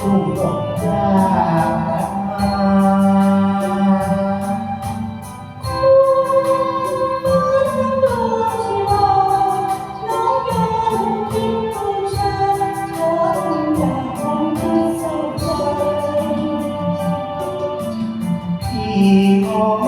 สู้ตกยากมาที่ขอ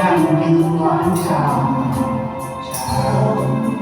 ยังมีหวานฉ่ำ